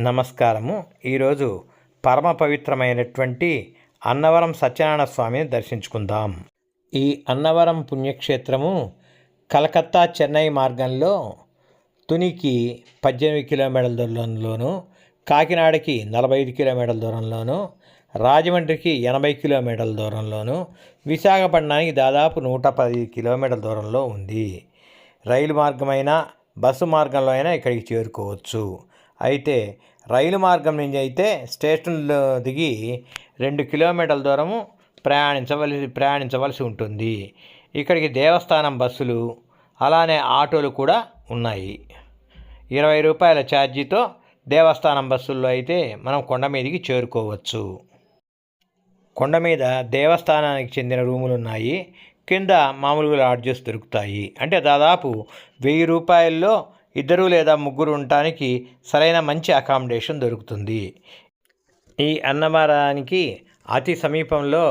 నమస్కారము. ఈరోజు పరమ పవిత్రమైనటువంటి అన్నవరం సత్యనారాయణ స్వామిని దర్శించుకుందాం. ఈ అన్నవరం పుణ్యక్షేత్రము కలకత్తా చెన్నై మార్గంలో తునికి పద్దెనిమిది కిలోమీటర్ల దూరంలోను కాకినాడకి నలభై ఐదు కిలోమీటర్ల దూరంలోను రాజమండ్రికి ఎనభై కిలోమీటర్ల దూరంలోను విశాఖపట్నానికి దాదాపు నూట పది కిలోమీటర్ల దూరంలో ఉంది. రైలు మార్గమైనా బస్సు మార్గంలో అయినా ఇక్కడికి చేరుకోవచ్చు. అయితే రైలు మార్గం నుంచి అయితే స్టేషన్లో దిగి రెండు కిలోమీటర్ల దూరము ప్రయాణించవలసి ప్రయాణించవలసి ఉంటుంది. ఇక్కడికి దేవస్థానం బస్సులు అలానే ఆటోలు కూడా ఉన్నాయి. ఇరవై రూపాయల ఛార్జీతో దేవస్థానం బస్సుల్లో అయితే మనం కొండ మీదకి చేరుకోవచ్చు. కొండ మీద దేవస్థానానికి చెందిన రూములు ఉన్నాయి. కింద మామూలుగా లాడ్జెస్ దొరుకుతాయి. అంటే దాదాపు వెయ్యి రూపాయల్లో ఇద్దరు లేదా ముగ్గురు ఉండటానికి సరైన మంచి అకామిడేషన్ దొరుకుతుంది. ఈ అన్నవరానికి అతి సమీపంలో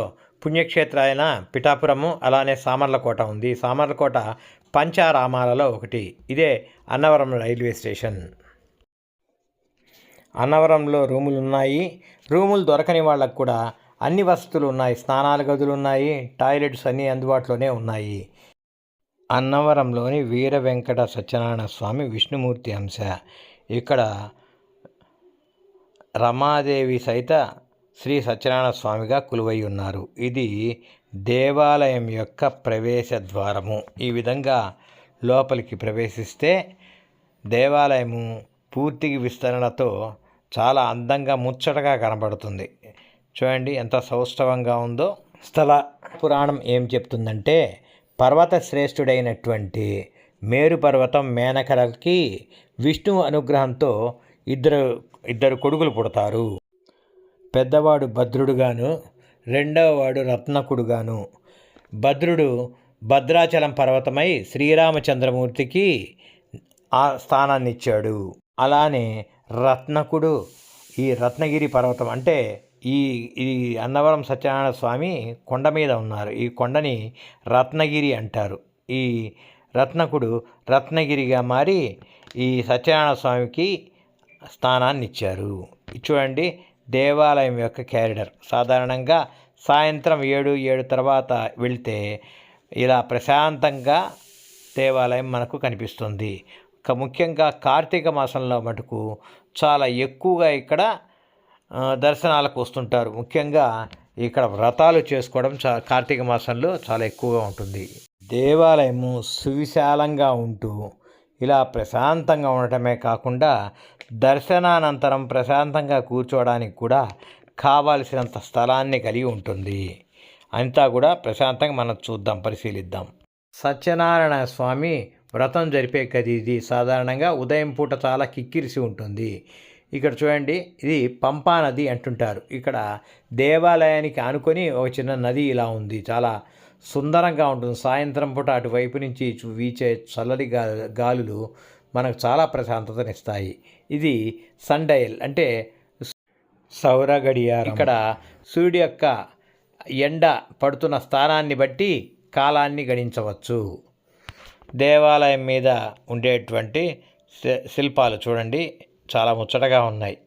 పుణ్యక్షేత్ర అయిన పిఠాపురము అలానే సామర్లకోట ఉంది. సామర్లకోట పంచారామాలలో ఒకటి. ఇదే అన్నవరం రైల్వే స్టేషన్. అన్నవరంలో రూములు ఉన్నాయి. రూములు దొరకని వాళ్ళకు కూడా అన్ని వసతులు ఉన్నాయి. స్నానాల గదులు ఉన్నాయి. టాయిలెట్స్ అన్నీ అందుబాటులోనే ఉన్నాయి. అన్నవరంలోని వీర వెంకట సత్యనారాయణ స్వామి విష్ణుమూర్తి అంశ. ఇక్కడ రమాదేవి సైత శ్రీ సత్యనారాయణ స్వామిగా కొలువై ఉన్నారు. ఇది దేవాలయం యొక్క ప్రవేశ ద్వారము. ఈ విధంగా లోపలికి ప్రవేశిస్తే దేవాలయము పూర్తి విస్తరణతో చాలా అందంగా ముచ్చటగా కనబడుతుంది. చూడండి ఎంత సౌష్ఠవంగా ఉందో. స్థల పురాణం ఏం చెప్తుందంటే పర్వత శ్రేష్ఠుడైనటువంటి మేరు పర్వతం మేనకలకి విష్ణువు అనుగ్రహంతో ఇద్దరు ఇద్దరు కొడుకులు పుడతారు. పెద్దవాడు భద్రుడుగాను రెండవవాడు రత్నకుడుగాను. భద్రుడు భద్రాచలం పర్వతమై శ్రీరామచంద్రమూర్తికి ఆ స్థానాన్ని ఇచ్చాడు అలానే రత్నకుడు ఈ రత్నగిరి పర్వతం అంటే ఈ ఈ అన్నవరం సత్యనారాయణ స్వామి కొండ మీద ఉన్నారు. ఈ కొండని రత్నగిరి అంటారు. ఈ రత్నకుడు రత్నగిరిగా మారి ఈ సత్యనారాయణ స్వామికి స్థానాన్ని ఇచ్చారు చూడండి దేవాలయం యొక్క క్యారిడర్. సాధారణంగా సాయంత్రం ఏడు ఏడు తర్వాత వెళ్తే ఇలా ప్రశాంతంగా దేవాలయం మనకు కనిపిస్తుంది. ఇక ముఖ్యంగా కార్తీక మాసంలో మటుకు చాలా ఎక్కువగా ఇక్కడ దర్శనాలకు వస్తుంటారు. ముఖ్యంగా ఇక్కడ వ్రతాలు చేసుకోవడం చా కార్తీక మాసంలో చాలా ఎక్కువగా ఉంటుంది. దేవాలయము సువిశాలంగా ఉంటూ ఇలా ప్రశాంతంగా ఉండటమే కాకుండా దర్శనానంతరం ప్రశాంతంగా కూర్చోవడానికి కూడా కావాల్సినంత స్థలాన్ని కలిగి ఉంటుంది. అంతా కూడా ప్రశాంతంగా మనం చూద్దాం పరిశీలిద్దాం. సత్యనారాయణ స్వామి వ్రతం జరిపే గది ఇది సాధారణంగా ఉదయం పూట చాలా కిక్కిరిసి ఉంటుంది. ఇక్కడ చూడండి ఇది పంపా నది అంటుంటారు. ఇక్కడ దేవాలయానికి ఆనుకొని ఒక చిన్న నది ఇలా ఉంది. చాలా సుందరంగా ఉంటుంది. సాయంత్రం పూట అటువైపు నుంచి వీచే చల్లటి గా గాలులు మనకు చాలా ప్రశాంతతనిస్తాయి. ఇది సండైల్ అంటే సౌర గడియారం. ఇక్కడ సూర్యుడి యొక్క ఎండ పడుతున్న స్థానాన్ని బట్టి కాలాన్ని గణించవచ్చు. దేవాలయం మీద ఉండేటువంటి శిల్పాలు చూడండి. చాలా ముచ్చటగా ఉన్నాయి.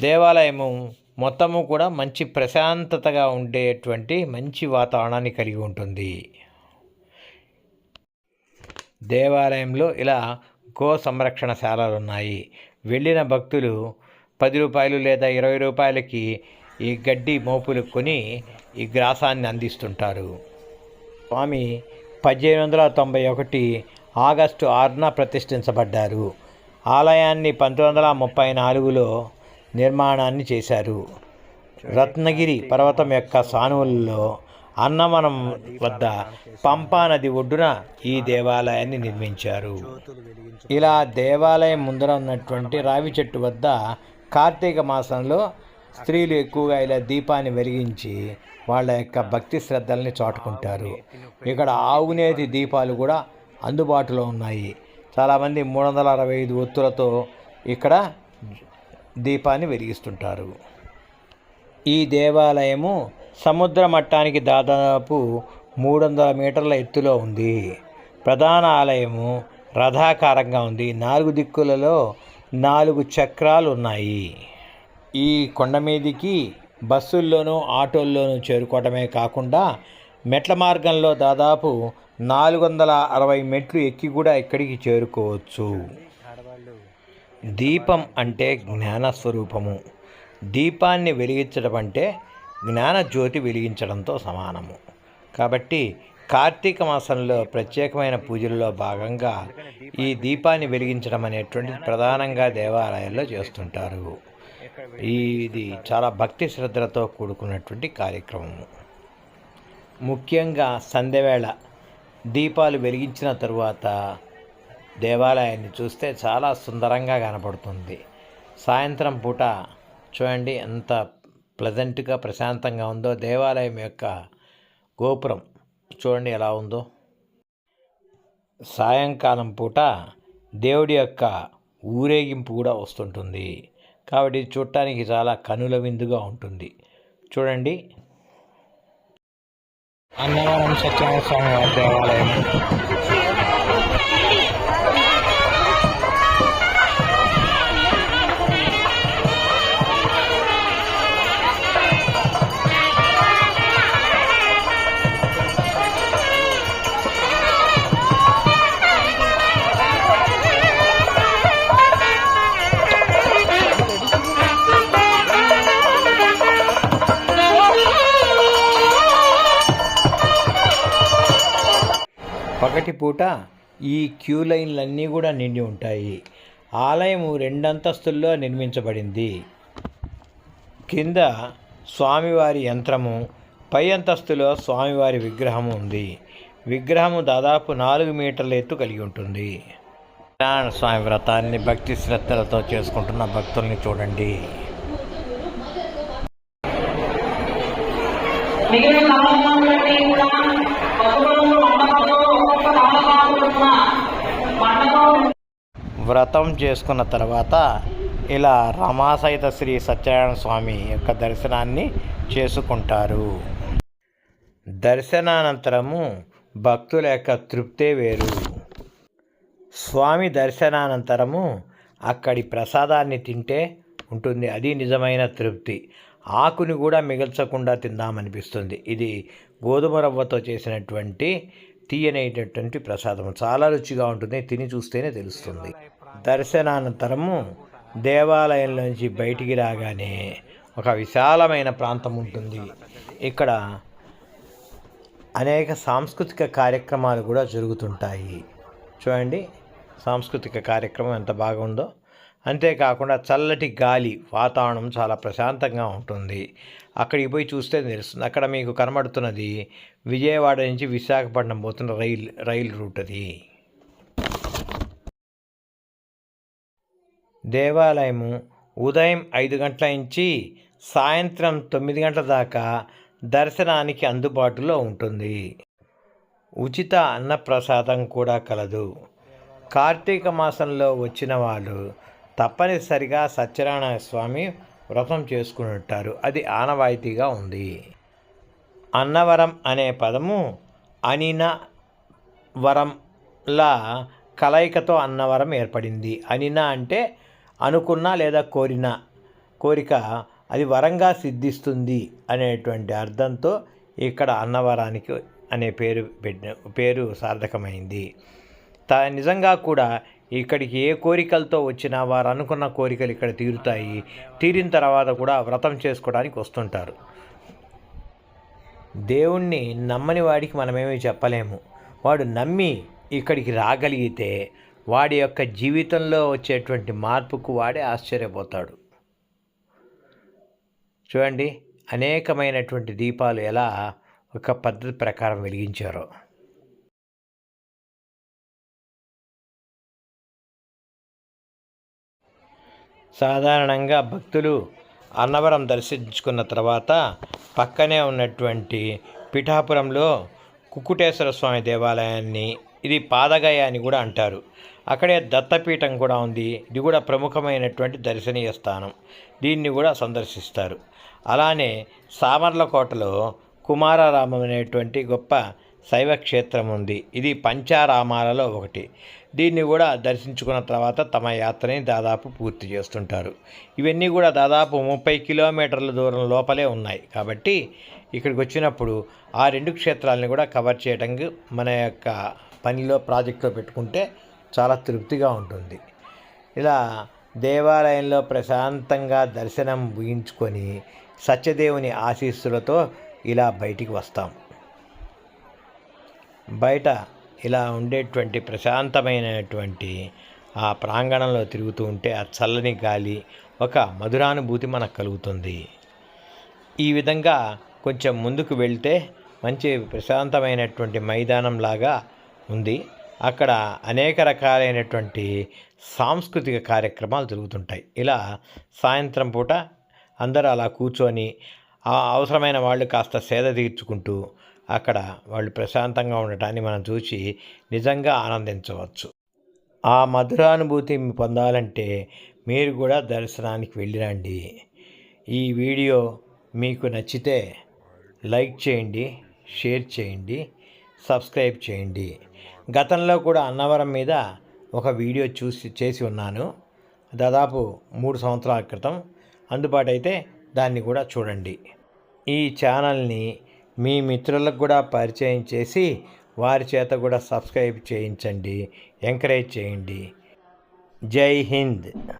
దేవాలయము మొత్తము కూడా మంచి ప్రశాంతతగా ఉండేటువంటి మంచి వాతావరణాన్ని కలిగి ఉంటుంది. దేవాలయంలో ఇలా గో సంరక్షణ శాలలు ఉన్నాయి వెళ్ళిన భక్తులు పది రూపాయలు లేదా ఇరవై రూపాయలకి ఈ గడ్డి మోపులు కొని ఈ గ్రాసాన్ని అందిస్తుంటారు. స్వామి పద్దెనిమిది వందల తొంభై ఒకటి ఆగస్టు ఆరున ప్రతిష్ఠించబడ్డారు. ఆలయాన్ని పంతొమ్మిది వందల ముప్పై నాలుగులో నిర్మాణాన్ని చేశారు. రత్నగిరి పర్వతం యొక్క సానువులలో అన్నవనం వద్ద పంపా నది ఒడ్డున ఈ దేవాలయాన్ని నిర్మించారు. ఇలా దేవాలయం ముందర ఉన్నటువంటి రావి చెట్టు వద్ద కార్తీక మాసంలో స్త్రీలు ఎక్కువగా ఇలా దీపాన్ని వెలిగించి వాళ్ళ యొక్క భక్తి శ్రద్ధల్ని చాటుకుంటారు. ఇక్కడ ఆవునేతి దీపాలు కూడా అందుబాటులో ఉన్నాయి. చాలామంది మూడు వందల అరవై ఐదు ఒత్తులతో ఇక్కడ దీపాన్ని వెలిగిస్తుంటారు. ఈ దేవాలయము సముద్ర మట్టానికి దాదాపు మూడు వందల మీటర్ల ఎత్తులో ఉంది. ప్రధాన ఆలయము రథాకారంగా ఉంది. నాలుగు దిక్కులలో నాలుగు చక్రాలు ఉన్నాయి. ఈ కొండ మీదికి బస్సుల్లోనూ ఆటోల్లోనూ చేరుకోవడమే కాకుండా మెట్ల మార్గంలో దాదాపు నాలుగు వందల అరవై మెట్లు ఎక్కి కూడా ఇక్కడికి చేరుకోవచ్చు? దీపం అంటే జ్ఞాన స్వరూపము దీపాన్ని వెలిగించడం అంటే జ్ఞాన జ్యోతి వెలిగించడంతో సమానము. కాబట్టి కార్తీక మాసంలో ప్రత్యేకమైన పూజల్లో భాగంగా ఈ దీపాన్ని వెలిగించడం అనేటువంటిది ప్రధానంగా దేవాలయాల్లో చేస్తుంటారు. ఇది చాలా భక్తి శ్రద్ధలతో కూడుకున్నటువంటి కార్యక్రమము. ముఖ్యంగా సంధ్యవేళ. దీపాలు వెలిగించిన తరువాత దేవాలయాన్ని చూస్తే చాలా సుందరంగా కనపడుతుంది. సాయంత్రం పూట చూడండి ఎంత ప్లెజెంట్గా ప్రశాంతంగా ఉందో. దేవాలయం యొక్క గోపురం చూడండి ఎలా ఉందో. సాయంకాలం పూట దేవుడి యొక్క ఊరేగింపు కూడా వస్తుంటుంది. కాబట్టి చూడటానికి చాలా కనుల విందుగా ఉంటుంది. చూడండి అన్నవరం సత్యనారాయణ స్వామి దేవాలయం. పూట ఈ క్యూ లైన్లన్నీ కూడా నిండి ఉంటాయి. ఆలయము రెండంతస్తుల్లో నిర్మించబడింది. కింద స్వామివారి యంత్రము పై అంతస్తులో స్వామివారి విగ్రహము ఉంది. విగ్రహము దాదాపు నాలుగు మీటర్ల ఎత్తు కలిగి ఉంటుంది. నారాయణ స్వామి వ్రతాన్ని భక్తి శ్రద్ధలతో చేసుకుంటున్న భక్తుల్ని చూడండి. మిగిలిన వ్రతం చేసుకున్న తర్వాత ఇలా రమాసహిత శ్రీ సత్యనారాయణ స్వామి యొక్క దర్శనాన్ని చేసుకుంటారు. దర్శనానంతరము భక్తుల యొక్క తృప్తే వేరు. స్వామి దర్శనానంతరము అక్కడి ప్రసాదాన్ని తింటే ఉంటుంది. అది నిజమైన తృప్తి. ఆకుని కూడా మిగల్చకుండా తిందామనిపిస్తుంది. ఇది గోధుమ రవ్వతో చేసినటువంటి తీయనేటటువంటి ప్రసాదం చాలా రుచిగా ఉంటుంది. తిని చూస్తేనే తెలుస్తుంది. దర్శనానంతరము దేవాలయంలోంచి బయటికి రాగానే ఒక విశాలమైన ప్రాంతం ఉంటుంది. ఇక్కడ అనేక సాంస్కృతిక కార్యక్రమాలు కూడా జరుగుతుంటాయి. చూడండి సాంస్కృతిక కార్యక్రమం ఎంత బాగుందో. అంతేకాకుండా చల్లటి గాలి వాతావరణం చాలా ప్రశాంతంగా ఉంటుంది. అక్కడికి పోయి చూస్తే తెలుస్తుంది. అక్కడ మీకు కనబడుతున్నది విజయవాడ నుంచి విశాఖపట్నం పోతున్న రైల్ రైల్ రూట్ అది. దేవాలయము ఉదయం ఐదు గంటల నుంచి సాయంత్రం తొమ్మిది గంటల దాకా దర్శనానికి అందుబాటులో ఉంటుంది. ఉచిత అన్నప్రసాదం కూడా కలదు. కార్తీక మాసంలో వచ్చిన వాళ్ళు తప్పనిసరిగా సత్యనారాయణ స్వామి వ్రతం చేసుకుని ఉంటారు అది ఆనవాయితీగా ఉంది. అన్నవరం అనే పదము అనిన వరంలా కలయికతో అన్నవరం ఏర్పడింది. అనిన అంటే అనుకున్న లేదా కోరిన కోరిక అది వరంగా సిద్ధిస్తుంది అనేటువంటి అర్థంతో ఇక్కడ అన్నవరానికి అనే పేరు పెట్టిన పేరు సార్థకమైంది. త నిజంగా కూడా ఇక్కడికి ఏ కోరికలతో వచ్చినా వారు అనుకున్న కోరికలు ఇక్కడ తీరుతాయి. తీరిన తర్వాత కూడా వ్రతం చేసుకోవడానికి వస్తుంటారు. దేవుణ్ణి నమ్మని వాడికి మనమేమీ చెప్పలేము. వాడు నమ్మి ఇక్కడికి రాగలిగితే వాడి యొక్క జీవితంలో వచ్చేటువంటి మార్పుకు వాడే ఆశ్చర్యపోతాడు. చూడండి అనేకమైనటువంటి దీపాలు ఎలా ఒక పద్ధతి ప్రకారం వెలిగించారో. సాధారణంగా భక్తులు అన్నవరం దర్శించుకున్న తర్వాత పక్కనే ఉన్నటువంటి పిఠాపురంలో కుక్కుటేశ్వర స్వామి దేవాలయాన్ని ఇది పాదగయ అని కూడా అంటారు. అక్కడే దత్తపీఠం కూడా ఉంది. ఇది కూడా ప్రముఖమైనటువంటి దర్శనీయ స్థానం. దీన్ని కూడా సందర్శిస్తారు. అలానే సామర్లకోటలో కుమారారామం అనేటువంటి గొప్ప శైవ క్షేత్రం ఉంది. ఇది పంచారామాలలో ఒకటి. దీన్ని కూడా దర్శించుకున్న తర్వాత తమ యాత్రని దాదాపు పూర్తి చేస్తుంటారు. ఇవన్నీ కూడా దాదాపు ముప్పై కిలోమీటర్ల దూరం లోపలే ఉన్నాయి. కాబట్టి ఇక్కడికి వచ్చినప్పుడు ఆ రెండు క్షేత్రాలను కూడా కవర్ చేయడానికి మన యొక్క పనిలో ప్రాజెక్టులో పెట్టుకుంటే చాలా తృప్తిగా ఉంటుంది. ఇలా దేవాలయంలో ప్రశాంతంగా దర్శనం ముగించుకొని సత్యదేవుని ఆశీస్సులతో ఇలా బయటికి వస్తాం. బయట ఇలా ఉండేటువంటి ప్రశాంతమైనటువంటి ఆ ప్రాంగణంలో తిరుగుతూ ఉంటే ఆ చల్లని గాలి ఒక మధురానుభూతి మనకు కలుగుతుంది. ఈ విధంగా కొంచెం ముందుకు వెళ్తే మంచి ప్రశాంతమైనటువంటి మైదానం లాగా ఉంది. అక్కడ అనేక రకాలైనటువంటి సాంస్కృతిక కార్యక్రమాలు జరుగుతుంటాయి. ఇలా సాయంత్రం పూట అందరూ అలా కూర్చొని అవసరమైన వాళ్ళు కాస్త సేద తీర్చుకుంటూ అక్కడ వాళ్ళు ప్రశాంతంగా ఉండటాన్ని మనం చూసి నిజంగా ఆనందించవచ్చు. ఆ మధురానుభూతి పొందాలంటే మీరు కూడా దర్శనానికి వెళ్ళిరండి. ఈ వీడియో మీకు నచ్చితే లైక్ చేయండి షేర్ చేయండి. సబ్స్క్రైబ్ చేయండి. గతంలో కూడా అన్నవరం మీద ఒక వీడియో చూసి చేసి ఉన్నాను. దాదాపు మూడు సంవత్సరాల క్రితం. అందుబాటు అయితే దాన్ని కూడా చూడండి. ఈ ఛానల్ని మీ మిత్రులకు కూడా పరిచయం చేసి వారి చేత కూడా సబ్స్క్రైబ్ చేయించండి. ఎంకరేజ్ చేయండి. జై హింద్.